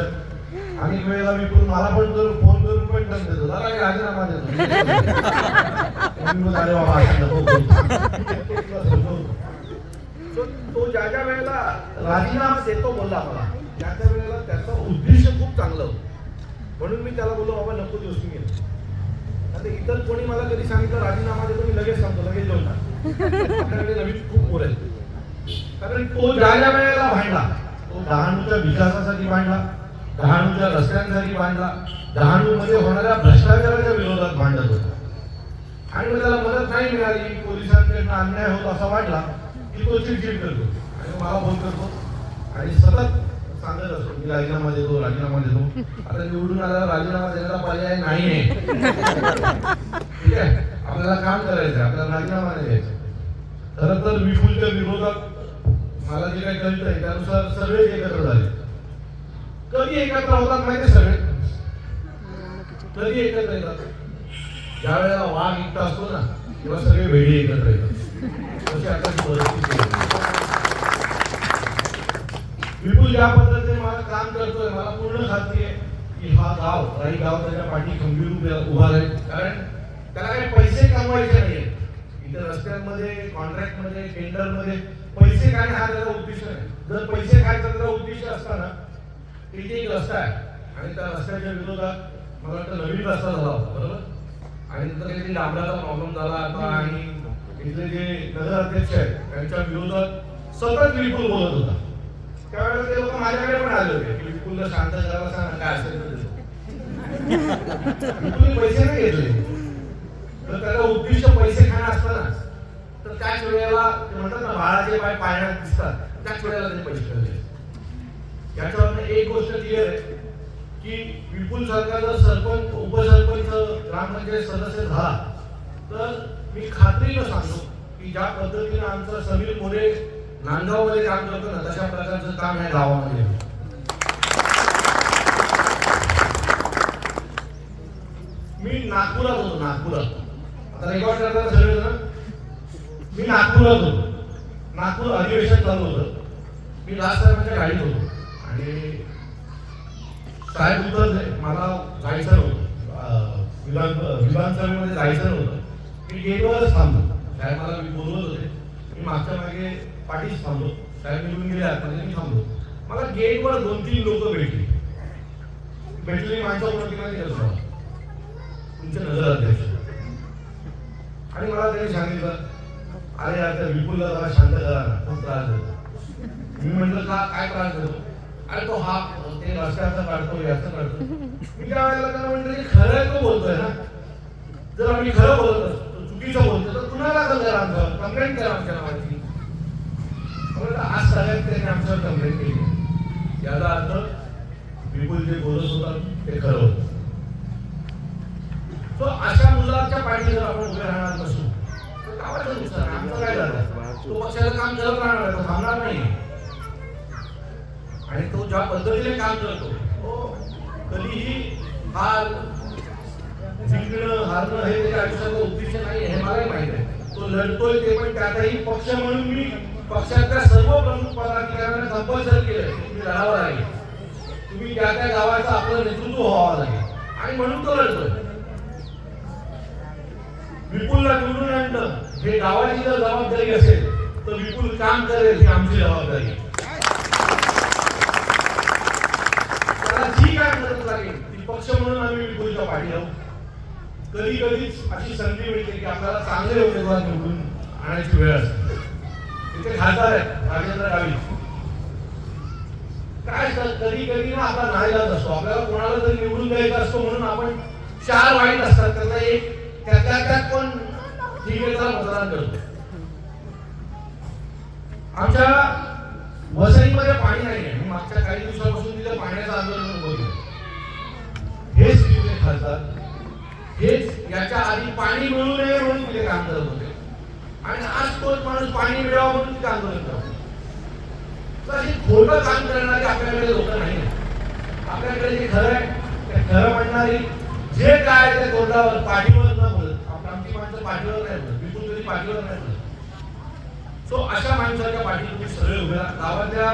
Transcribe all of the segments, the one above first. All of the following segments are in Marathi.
शकत अनेक वेळेला विपुल मला पण करून फोन करून पण दम देतो. जरा राजीनामा देतो. तो ज्या ज्या वेळेला राजीनामा देतो बोलला मला त्या त्या वेळेला त्याचं उद्देश खूप चांगलं होतं. म्हणून मी त्याला बोललो बाबा नको दिवस मी आता इतर कोणी मला कधी सांगितलं राजीनामा देतो मी लगेच सांगतो लगेच देऊन आपल्याकडे नवीन खूप पोर कारण तो ज्या ज्या वेळेला भांडला तो डहाणूच्या विकासासाठी भांडला. डहाणूच्या रस्त्यांसाठी भांडला डहाणूमध्ये होणाऱ्या भ्रष्टाचाराच्या विरोधात भांडत होता. आणि मग त्याला मदत नाही मिळाली. पोलिसांकडनं अन्याय होत असा वाटला की तो चिडचिड करतो. आणि मला फोन करतो. आणि सतत सांगत असतो मी राजीनामा देतो राजीनामा देतो. आता निवडून आला राजीनामा देण्याचा पर्याय नाही आहे. ठीक आहे? आपल्याला काम करायचं आपल्याला राजीनामा द्यायचा खरं तर विपुलच्या विरोधात मला जे काही कळतंय त्यानुसार सगळे एकत्र झाले. कधी एकत्र होतात माहिती सगळे? कधी एकत्र येतात? ज्या वेळेला वाघ एकटा असतो ना तेव्हा सगळे भेडी एकत्र येतात. तशी परिस्थिती विपुल ज्या पद्धतीने मला काम करतोय मला पूर्ण खात्री आहे की हा गाव काही गाव त्याच्या पाठी खंबीर उभा राहील. कारण त्याला काही पैसे कमवायचे नाहीये इथे रस्त्यांमध्ये कॉन्ट्रॅक्टमध्ये टेंडरमध्ये पैसे काय हा त्याचा उद्दिष्ट नाही. जर पैसे काय त्याचा उद्दिष्ट असताना तिथे एक रस्ता आहे? आणि त्या रस्त्याच्या विरोधात मला वाटतं नवीन रस्ता झाला होता बरोबर? आणि नंतर काहीतरी डांबराचा प्रॉब्लेम झाला आता आणि इथले जे नगराध्यक्ष आहेत त्यांच्या विरोधात सतत विपुल बोलत होता. त्यावेळेला ते लोक माझ्याकडे पण आले होते की विपुलला शांत करायला सांग काय असेल विपुल पैसे नाही घेतले. तर त्याला उद्दिष्ट पैसे खाणं असतं ना. तर त्याच वेळेला म्हणतात ना बाळाचे पाय पाळण्यात दिसतात. त्याच वेळेला ते पैसे याच्यावर एक गोष्ट क्लिअर आहे की विपुल सरकार सरपंच उपसरपंच ग्रामपंचायत सदस्य झाला. तर मी खात्रीनं सांगतो की ज्या पद्धतीने आमचा समीर मोरे नांदगावमध्ये काम करतो ना तशा प्रकारचं काम आहे गावामध्ये मी नागपुरात होतो नागपुरात. आता रेकॉर्ड करताना सगळेजण? मी नागपुरात होतो. नागपूर अधिवेशन चालू होतं. मी लास्ट टाइम गाडीत होतो. आणि साहेब उतरले मला जायचं नव्हतं. अं, विधान विधानसभेमध्ये जायचं नव्हतं. मी गेटवरच थांबलो. साहेब मला बोलवत होते. मी मागच्या मागे पाठीच थांबलो. साहेब निघून गेले आतमध्ये मी थांबलो. मला गेटवर दोन तीन लोक भेटली. भेटलेली माणसं कोणती माहिती का तुम्हाला नजर अध्यक्ष. आणि मला त्यांनी सांगितलं अरे यार त्या विपुलला जरा शांत करा खूप त्रास देतो मी म्हटलं का? काय त्रास देतो अरे तो हा ते रस्त्याचा काढतो याचं काढतो. मी त्या वेळेला त्याला म्हटलं खरं आहे तो बोलतोय ना? जर आम्ही खरं बोलत असतो चुकीचं बोलतो तर पुन्हा दाखल करा आमच्यावर कंप्लेंट करा आमच्या नावाची? आज सगळ्यात त्यांनी आमच्यावर कंप्लेंट केली याचा अर्थ विपुल जे बोलत होता ते खरं होतं. तो अशा मुलाच्या पाठी जर आपण उभे राहणार नसू तर काय झालं? तो पक्षाचं काम करत राहणार आहे, थांबणार नाही. आणि तो ज्या पद्धतीने काम करतो कधीही हार जिंकणं हारणं हे त्याच्या आयुष्याचं उद्दिष्ट नाही हे मलाही माहीत आहे. तो लढतोय ते पण त्यातही पक्ष म्हणून मी पक्षातल्या सर्व प्रमुख पदाधिकाऱ्यांना कंपल्सरी केलं तुम्ही लढावं लागेल. तुम्ही त्या त्या गावाचं आपलं नेतृत्व व्हावं लागेल. आणि म्हणून तो लढतोय. विपुलला निवडून आणलं. हे गावाची जर जबाबदारी असेल तर विपुल काम करेल ही आमची जबाबदारी आहे. त्याला जी लागेल ती पक्ष म्हणून आम्ही विपुलच्या पाहिजे कधी कधीच अशी संधी मिळते की आपल्याला चांगले उमेदवार निवडून आणायची वेळ असते. तिथे खासदार आहेत राजेंद्र गावित. काय कधी कधी ना आपला नाईलाज असतो. आपल्याला कोणाला जर निवडून द्यायचा असतो म्हणून आपण चार वाईट असतात. त्याचा एक त्यातल्या त्यात पण ठिकेचा मतदान करतो. आमच्या वसईमध्ये पाणी नाही आहे मागच्या काही दिवसापासून तिथे पाण्याचं आंदोलन उभं केलं हेच तिथे हेच याच्या आधी पाणी मिळू नये म्हणून तिथे काम करत होते. आणि आज तोच माणूस पाणी मिळावं म्हणून तिथे आंदोलन करतो. तर हे खोटं काम करणारे आपल्याकडे लोक नाही आपल्याकडे जे खरं आहे ते खरं म्हणणारी जे काय ते तोंडावर पाठीवर न बोलत. आमची माणसं पाठीवर नाही बोलत. बिलकुल तरी पाठीवर नाही बोलत. सो अशा माणसाच्या पाठी तुम्ही सगळे उभे गावातल्या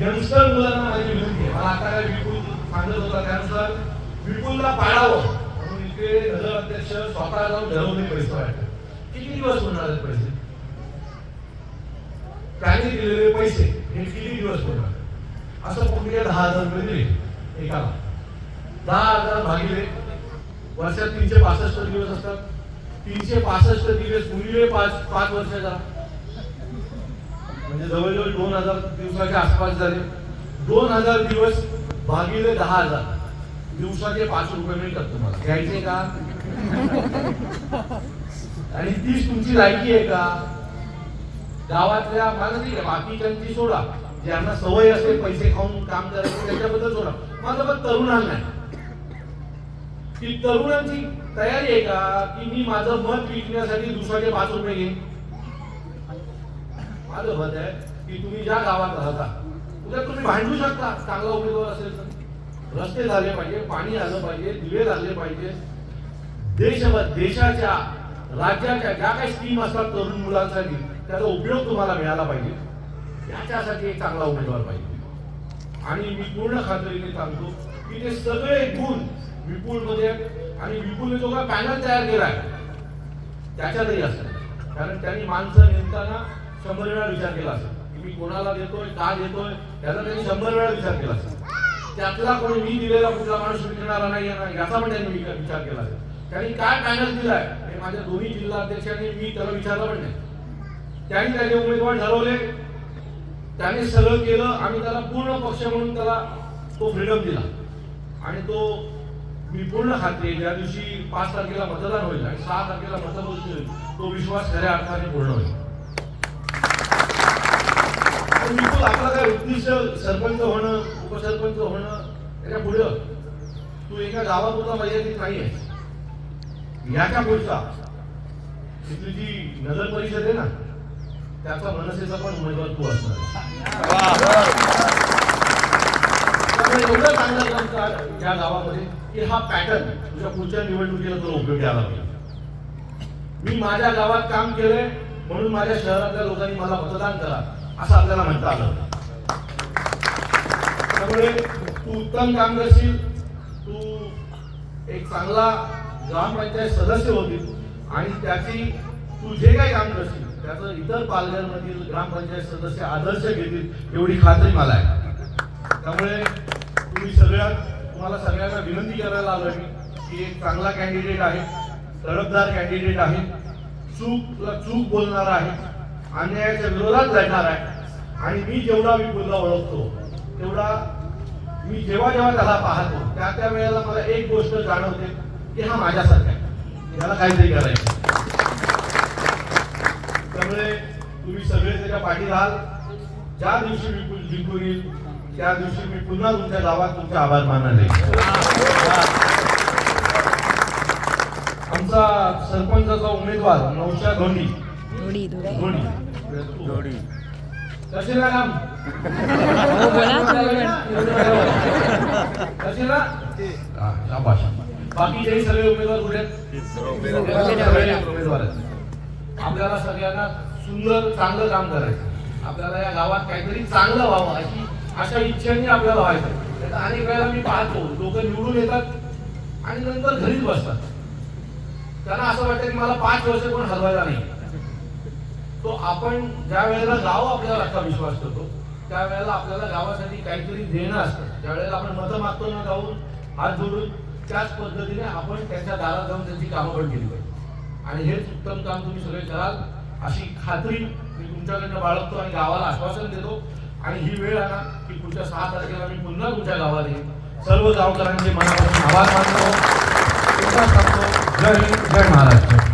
यंगस्टर मुलांना माझी विनंती आहे. मला आता काय बिलकुल सांगत होता त्यानुसार विपुलला पाळावं. म्हणून इथे नगराध्यक्ष स्वतः जाऊन ठरवले पैसे वाटत किती दिवस होणार पैसे? त्यांनी दिलेले पैसे हे किती दिवस होणार? असं प्रक्रिया दहा हजार रुपये दिले? एकाला. दहा हजार भागिले वर्षात तीनशे पासष्ट दिवस असतात. तीनशे पासष्ट दिवस गुणिले पाच पाच वर्षाचा म्हणजे जवळजवळ दोन हजार दिवसाच्या आसपास झाले. दोन हजार दिवस भागिले दहा हजार. दिवसाचे पाच रुपये मिळतात तुम्हाला. घ्यायचे का? आणि तीच तुमची लायकी आहे का? गावातल्या मला नाही बाकीच्यांची सोडा. ज्यांना सवय असते पैसे खाऊन काम करायचं त्याच्याबद्दल सोडा. माझं पण तरुणांना आहे. की तरुणांची तयारी आहे का? की मी माझं मत विकण्यासाठी दुसऱ्याचे पाच रुपये घेईन. माझं मत आहे की तुम्ही ज्या गावात राहता उद्या तुम्ही भांडू शकता. चांगला उमेदवार असेल तर. रस्ते झाले पाहिजे पाणी आलं पाहिजे दिवे लागले पाहिजे. देशभर देशाच्या राज्याच्या ज्या काही स्कीम असतात तरुण मुलांसाठी त्याचा उपयोग तुम्हाला मिळाला पाहिजे. याच्यासाठी एक चांगला उमेदवार पाहिजे. आणि मी पूर्ण खात्रीने सांगतो की ते सगळे गुण विपुलमध्ये आणि विपुलने जो काय पॅनल तयार केलाय त्याच्यातही असतात. कारण त्यांनी माणसं नेमताना शंभर वेळा विचार केला असेल. की मी कोणाला देतोय का देतोय त्याचा त्यांनी शंभर वेळा विचार केला असेल. त्यातला कोणी मी दिलेला कुठला माणूस विकणारा नाही आहे ना याचा पण त्यांनी विचार विचार केला त्यांनी काय पॅनल दिलाय? हे माझ्या दोन्ही जिल्हा अध्यक्षांनी मी त्याला विचारलं पण नाही. त्यांनी त्याचे उमेदवार ठरवले. त्याने सगळं केलं. आणि त्याला पूर्ण पक्ष म्हणून त्याला तो फ्रीडम दिला. आणि तो मी पूर्ण खात्री ज्या दिवशी पाच तारखेला मतदान होईल आणि सहा तारखेला मतमोजणी होईल तो विश्वास खऱ्या अर्थाने पूर्ण होईल. बिलकुल आपला काय उद्दिष्ट सरपंच होणं उपसरपंच होणं त्याच्या पुढं तू एका गावापुरता मर्यादित नाही आहे याच्या पुढचा तिथली जी नगर परिषद आहे ना त्याचा मनसेचा पण उमेदवार तू असणार त्यामुळे एवढं चांगलं काम कर या गावामध्ये की हा पॅटर्न तुझ्या पुढच्या निवडणुकीला तुला उपयोगी आला पाहिजे. मी माझ्या गावात काम केलंय म्हणून माझ्या शहरातल्या लोकांनी मला मतदान करा. असं आपल्याला म्हणता आलं. त्यामुळे तू उत्तम काम करशील. तू एक चांगला ग्रामपंचायत सदस्य होतील आणि त्याची तू जे काही काम करशील त्याचं इतर पालघरमधील ग्रामपंचायत सदस्य आदर्श घेतील एवढी खात्री मला आहे. त्यामुळे तुम्ही सगळ्यात तुम्हाला सगळ्यांना विनंती करायला आलो मी की एक चांगला कॅन्डिडेट आहे तडफदार कॅन्डिडेट आहे चूक चूक बोलणारा आहे अन्यायाच्या विरोधात लढणार आहे. आणि मी जेवढा मी विपुलला ओळखतो तेवढा मी जेव्हा जेव्हा त्याला पाहतो त्या त्या वेळेला मला एक गोष्ट जाणवते की हा माझ्यासारखा आहे. याला काहीतरी करायचं. त्यामुळे तुम्ही सगळे त्याच्या पाठी राहाल. ज्या दिवशी मी जिंकून येईल त्या दिवशी मी पुन्हा तुमच्या गावात तुमचे आभार मानाले. आमचा सरपंचाचा उमेदवार नौशा धोनी दोडी दोडी काम हो बोला हा. बाकीचेही सगळे उमेदवार कुठे उमेदवार. आपल्याला सगळ्यांना सुंदर चांगलं काम करायचं आपल्याला या गावात काहीतरी चांगलं व्हावं अशी अशा इच्छेने आपल्याला व्हायचं अनेक वेळेला मी पाहतो लोक निवडून येतात आणि नंतर घरीच बसतात. त्यांना असं वाटतं की मला पाच वर्ष कोण हलवायला नाही. तो आपण ज्या वेळेला गाव आपल्याला असा विश्वास करतो त्यावेळेला आपल्याला गावासाठी काहीतरी देणं असतं. ज्या वेळेला आपण मतं मागतो ना जाऊन हात जोडून त्याच पद्धतीने आपण त्यांच्या दारात जाऊन त्यांची कामं पण केली पाहिजे. आणि हेच उत्तम काम तुम्ही सगळे कराल अशी खात्री मी तुमच्याकडनं बाळगतो आणि गावाला आश्वासन देतो. आणि ही वेळ आला की पुढच्या सहा तारखेला मी पुन्हा तुमच्या गावात येईन. सर्व गावकऱ्यांचे मनापासून आभार मानतो. जय हिंद जय महाराष्ट्र.